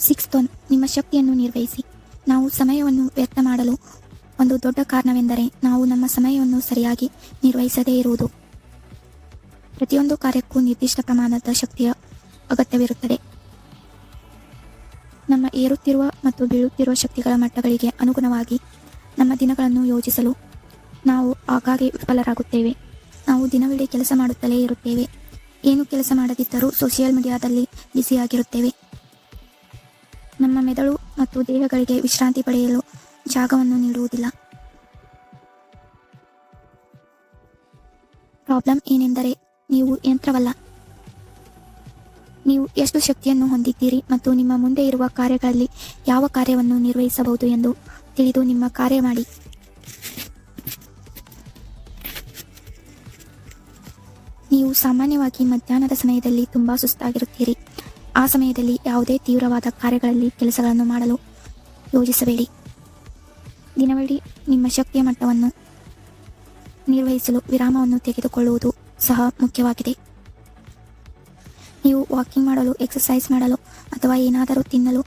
Six ನಿಮ್ಮ ಶಕ್ತಿಯನ್ನು ನಿರ್ವಹಿಸಿ. ನಾವು ಸಮಯವನ್ನು ವ್ಯರ್ಥ ಮಾಡಲು ಒಂದು ದೊಡ್ಡ ಕಾರಣವೆಂದರೆ ನಾವು ನಮ್ಮ ಸಮಯವನ್ನು ಸರಿಯಾಗಿ ನಿರ್ವಹಿಸದೇ ಇರುವುದು. ಪ್ರತಿಯೊಂದು ಕಾರ್ಯಕ್ಕೂ ನಿರ್ದಿಷ್ಟ ಪ್ರಮಾಣದ ಶಕ್ತಿಯ ಅಗತ್ಯವಿರುತ್ತದೆ. ನಮ್ಮ ಏರುತ್ತಿರುವ ಮತ್ತು ಬೀಳುತ್ತಿರುವ ಶಕ್ತಿಗಳ ಮಟ್ಟಗಳಿಗೆ ಅನುಗುಣವಾಗಿ ನಮ್ಮ ದಿನಗಳನ್ನು ಯೋಜಿಸಲು ನಾವು ಆಗಾಗ್ಗೆ ವಿಫಲರಾಗುತ್ತೇವೆ. ನಾವು ದಿನವಿಡೀ ಕೆಲಸ ಮಾಡುತ್ತಲೇ ಇರುತ್ತೇವೆ. ಏನು ಕೆಲಸ ಮಾಡದಿದ್ದರೂ ಸೋಷಿಯಲ್ ಮೀಡಿಯಾದಲ್ಲಿ ಬ್ಯುಸಿಯಾಗಿರುತ್ತೇವೆ. ನಮ್ಮ ಮೆದುಳು ಮತ್ತು ದೇಹಗಳಿಗೆ ವಿಶ್ರಾಂತಿ ಪಡೆಯಲು ಜಾಗವನ್ನು ನೀಡುವುದಿಲ್ಲ. ಪ್ರಾಬ್ಲಮ್ ಏನೆಂದರೆ ನೀವು ಯಂತ್ರವಲ್ಲ. ನೀವು ಎಷ್ಟು ಶಕ್ತಿಯನ್ನು ಹೊಂದಿದ್ದೀರಿ ಮತ್ತು ನಿಮ್ಮ ಮುಂದೆ ಇರುವ ಕಾರ್ಯಗಳಲ್ಲಿ ಯಾವ ಕಾರ್ಯವನ್ನು ನಿರ್ವಹಿಸಬಹುದು ಎಂದು ತಿಳಿದು ನಿಮ್ಮ ಕಾರ್ಯ ಮಾಡಿ. ನೀವು ಸಾಮಾನ್ಯವಾಗಿ ಮಧ್ಯಾಹ್ನದ ಸಮಯದಲ್ಲಿ ತುಂಬಾ ಸುಸ್ತಾಗಿರುತ್ತೀರಿ. ಆ ಸಮಯದಲ್ಲಿ ಯಾವುದೇ ತೀವ್ರವಾದ ಕಾರ್ಯಗಳಲ್ಲಿ ಕೆಲಸಗಳನ್ನು ಮಾಡಲು ಯೋಜಿಸಬೇಡಿ. ದಿನವಿಡೀ ನಿಮ್ಮ ಶಕ್ತಿಯ ಮಟ್ಟವನ್ನು ನಿರ್ವಹಿಸಲು ವಿರಾಮವನ್ನು ತೆಗೆದುಕೊಳ್ಳುವುದು ಸಹ ಮುಖ್ಯವಾಗಿದೆ. ನೀವು ವಾಕಿಂಗ್ ಮಾಡಲು ಎಕ್ಸಸೈಸ್ ಮಾಡಲು ಅಥವಾ ಏನಾದರೂ ತಿನ್ನಲು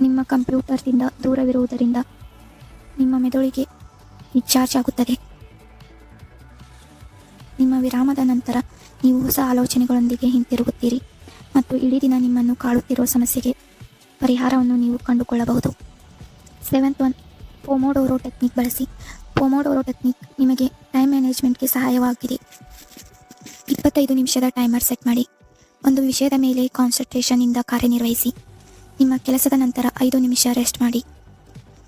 ನಿಮ್ಮ ಕಂಪ್ಯೂಟರ್ದಿಂದ ದೂರವಿರುವುದರಿಂದ ನಿಮ್ಮ ಮೆದುಳಿಗೆ ರಿಚಾರ್ಜ್ ಆಗುತ್ತದೆ ನಿಮ್ಮ ವಿರಾಮದ ನಂತರ ನೀವು ಹೊಸ ಆಲೋಚನೆಗಳೊಂದಿಗೆ ಹಿಂತಿರುಗುತ್ತೀರಿ ಮತ್ತು ಇಡೀ ದಿನ ನಿಮ್ಮನ್ನು ಕಾಡುತ್ತಿರುವ ಸಮಸ್ಯೆಗೆ ಪರಿಹಾರವನ್ನು ನೀವು ಕಂಡುಕೊಳ್ಳಬಹುದು. ಸೆವೆಂತ್ ಒನ್, ಪೊಮೋಡೋರೋ ಟೆಕ್ನಿಕ್ ಬಳಸಿ. ಪೊಮೋಡೋರೋ ಟೆಕ್ನಿಕ್ ನಿಮಗೆ ಟೈಮ್ ಮ್ಯಾನೇಜ್ಮೆಂಟ್ಗೆ ಸಹಾಯವಾಗಿದೆ. ಇಪ್ಪತ್ತೈದು ನಿಮಿಷದ ಟೈಮರ್ ಸೆಟ್ ಮಾಡಿ. ಒಂದು ವಿಷಯದ ಮೇಲೆ ಕಾನ್ಸಂಟ್ರೇಷನ್ನಿಂದ ಕಾರ್ಯನಿರ್ವಹಿಸಿ. ನಿಮ್ಮ ಕೆಲಸದ ನಂತರ ಐದು ನಿಮಿಷ ರೆಸ್ಟ್ ಮಾಡಿ.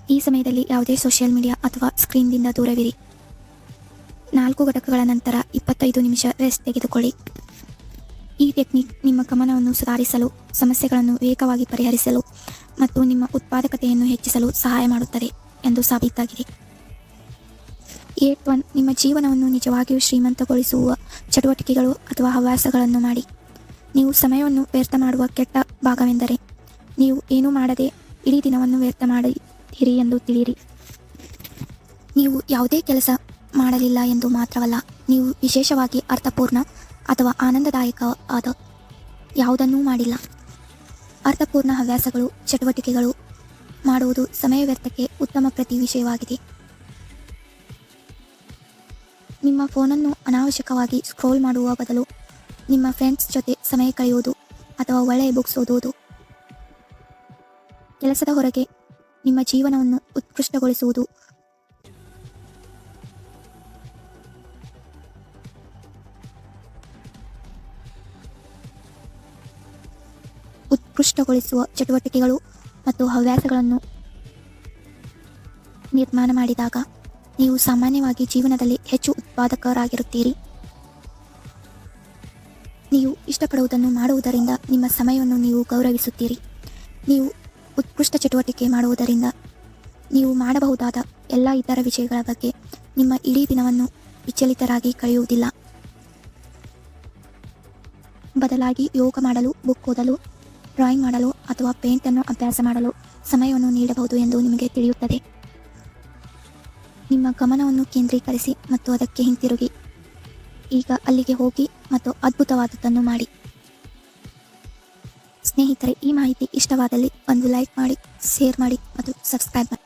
ಈ ಸಮಯದಲ್ಲಿ ಯಾವುದೇ ಸೋಷಿಯಲ್ ಮೀಡಿಯಾ ಅಥವಾ ಸ್ಕ್ರೀನ್ದಿಂದ ದೂರವಿರಿ. ನಾಲ್ಕು ಘಟಕಗಳ ನಂತರ ಇಪ್ಪತ್ತೈದು ನಿಮಿಷ ರೆಸ್ಟ್ ತೆಗೆದುಕೊಳ್ಳಿ. ಈ ಟೆಕ್ನಿಕ್ ನಿಮ್ಮ ಗಮನವನ್ನು ಸುಧಾರಿಸಲು, ಸಮಸ್ಯೆಗಳನ್ನು ವೇಗವಾಗಿ ಪರಿಹರಿಸಲು ಮತ್ತು ನಿಮ್ಮ ಉತ್ಪಾದಕತೆಯನ್ನು ಹೆಚ್ಚಿಸಲು ಸಹಾಯ ಮಾಡುತ್ತದೆ ಎಂದು ಸಾಬೀತಾಗಿದೆ. ಏಟ್ ಒನ್ ನಿಮ್ಮ ಜೀವನವನ್ನು ನಿಜವಾಗಿಯೂ ಶ್ರೀಮಂತಗೊಳಿಸುವ ಚಟುವಟಿಕೆಗಳು ಅಥವಾ ಹವ್ಯಾಸಗಳನ್ನು ಮಾಡಿ. ನೀವು ಸಮಯವನ್ನು ವ್ಯರ್ಥ ಮಾಡುವ ಕೆಟ್ಟ ಭಾಗವೆಂದರೆ, ನೀವು ಏನೂ ಮಾಡದೆ ಇಡೀ ದಿನವನ್ನು ವ್ಯರ್ಥ ಮಾಡಿದ್ದೀರಿ ಎಂದು ತಿಳಿಯಿರಿ. ನೀವು ಯಾವುದೇ ಕೆಲಸ ಮಾಡಲಿಲ್ಲ ಎಂದು ಮಾತ್ರವಲ್ಲ, ನೀವು ವಿಶೇಷವಾಗಿ ಅರ್ಥಪೂರ್ಣ ಅಥವಾ ಆನಂದದಾಯಕವಾದ ಯಾವುದನ್ನೂ ಮಾಡಿಲ್ಲ. ಅರ್ಥಪೂರ್ಣ ಹವ್ಯಾಸಗಳು, ಚಟುವಟಿಕೆಗಳು ಮಾಡುವುದು ಸಮಯ ವ್ಯರ್ಥಕ್ಕೆ ಉತ್ತಮ ಪ್ರತಿ ವಿಷಯವಾಗಿದೆ. ನಿಮ್ಮ ಫೋನನ್ನು ಅನಾವಶ್ಯಕವಾಗಿ ಸ್ಕ್ರೋಲ್ ಮಾಡುವ ಬದಲು ನಿಮ್ಮ ಫ್ರೆಂಡ್ಸ್ ಜೊತೆ ಸಮಯ ಕಳೆಯುವುದು ಅಥವಾ ಒಳ್ಳೆಯ ಬುಕ್ಸ್ ಓದುವುದು. ಕೆಲಸದ ಹೊರಗೆ ನಿಮ್ಮ ಜೀವನವನ್ನು ಉತ್ಕೃಷ್ಟಗೊಳಿಸುವುದು ಉತ್ಕೃಷ್ಟಗೊಳಿಸುವ ಚಟುವಟಿಕೆಗಳು ಮತ್ತು ಹವ್ಯಾಸಗಳನ್ನು ನಿರ್ಮಾಣ ಮಾಡಿದಾಗ ನೀವು ಸಾಮಾನ್ಯವಾಗಿ ಜೀವನದಲ್ಲಿ ಹೆಚ್ಚು ಉತ್ಪಾದಕರಾಗಿರುತ್ತೀರಿ. ನೀವು ಇಷ್ಟಪಡುವುದನ್ನು ಮಾಡುವುದರಿಂದ ನಿಮ್ಮ ಸಮಯವನ್ನು ನೀವು ಗೌರವಿಸುತ್ತೀರಿ. ನೀವು ಉತ್ಕೃಷ್ಟ ಚಟುವಟಿಕೆ ಮಾಡುವುದರಿಂದ ನೀವು ಮಾಡಬಹುದಾದ ಎಲ್ಲ ಇತರ ವಿಷಯಗಳ ಬಗ್ಗೆ ನಿಮ್ಮ ಇಡೀ ದಿನವನ್ನು ವಿಚಲಿತರಾಗಿ ಕಳೆಯುವುದಿಲ್ಲ. ಬದಲಾಗಿ ಯೋಗ ಮಾಡಲು, ಬುಕ್ ಓದಲು ಡ್ರಾಯಿಂಗ್ ಮಾಡಲು ಅಥವಾ ಪೇಂಟನ್ನು ಅಭ್ಯಾಸ ಮಾಡಲು ಸಮಯವನ್ನು ನೀಡಬಹುದು ಎಂದು ನಿಮಗೆ ತಿಳಿಯುತ್ತದೆ. ನಿಮ್ಮ ಗಮನವನ್ನು ಕೇಂದ್ರೀಕರಿಸಿ ಮತ್ತು ಅದಕ್ಕೆ ಹಿಂತಿರುಗಿ. ಈಗ ಅಲ್ಲಿಗೆ ಹೋಗಿ ಮತ್ತು ಅದ್ಭುತವಾದದ್ದನ್ನು ಮಾಡಿ. ಸ್ನೇಹಿತರೆ, ಈ ಮಾಹಿತಿ ಇಷ್ಟವಾದಲ್ಲಿ ಒಂದು ಲೈಕ್ ಮಾಡಿ, ಶೇರ್ ಮಾಡಿ ಮತ್ತು ಸಬ್ಸ್ಕ್ರೈಬ್ ಮಾಡಿ.